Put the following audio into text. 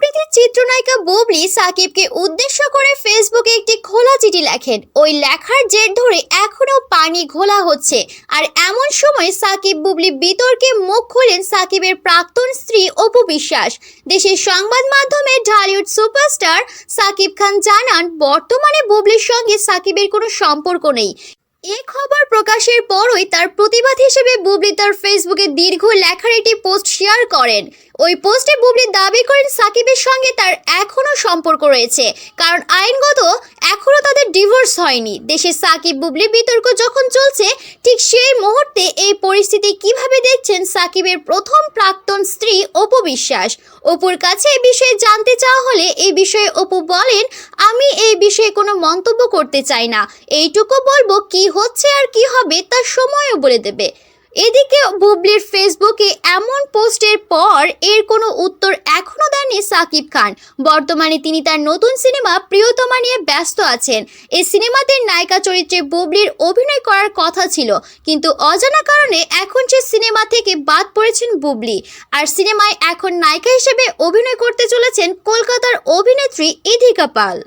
সম্প্রীতির চিত্রনায়িকা বুবলি সাকিবকে উদ্দেশ্য করে ফেসবুকে একটি খোলা চিঠি লেখেন। ওই লেখার জের ধরে এখনও পানি ঘোলা হচ্ছে। আর এমন সময় সাকিব বুবলি বিতর্কে মুখ খুলেন সাকিবের প্রাক্তন স্ত্রী অপু বিশ্বাস। দেশের সংবাদ মাধ্যমে ঢালিউড সুপারস্টার সাকিব খান জানান, বর্তমানে বুবলির সঙ্গে সাকিবের কোনো সম্পর্ক নেই। এ খবর প্রকাশের পরই তার প্রতিবাদ হিসেবে বুবলি তার ফেসবুকে দীর্ঘ লেখার একটি পোস্ট শেয়ার করেন। ওই পোস্টে বুবলি দাবি করেন সাকিবের সঙ্গে তার এখনও সম্পর্ক রয়েছে। কারণ আইনগত এখনও তাদের ডিভোর্স হয়নি। দেশে সাকিব, বুবলি বিতর্ক যখন চলছে, ঠিক সেই মুহূর্তে এই পরিস্থিতি কীভাবে দেখছেন সাকিবের প্রথম প্রাক্তন স্ত্রী অপু বিশ্বাস? অপুর কাছে এই বিষয়ে জানতে চাওয়া হলে এই বিষয়ে অপু বলেন, আমি এই বিষয়ে কোনো মন্তব্য করতে চাই না। এইটুকু বলব কি হচ্ছে আর কি হবে তা সময়ও বলে দেবে। এদিকে বুবলির ফেসবুকে এমন পোস্টের পর এর কোনো উত্তর এখনও দেননি সাকিব খান। বর্তমানে তিনি তার নতুন সিনেমা প্রিয়তমা নিয়ে ব্যস্ত আছেন। এই সিনেমাতে নায়িকা চরিত্রে বুবলির অভিনয় করার কথা ছিল, কিন্তু অজানা কারণে এখন সে সিনেমা থেকে বাদ পড়েছেন বুবলি, আর সিনেমায় এখন নায়িকা হিসেবে অভিনয় করতে চলেছেন কলকাতার অভিনেত্রী ইধিকা পাল।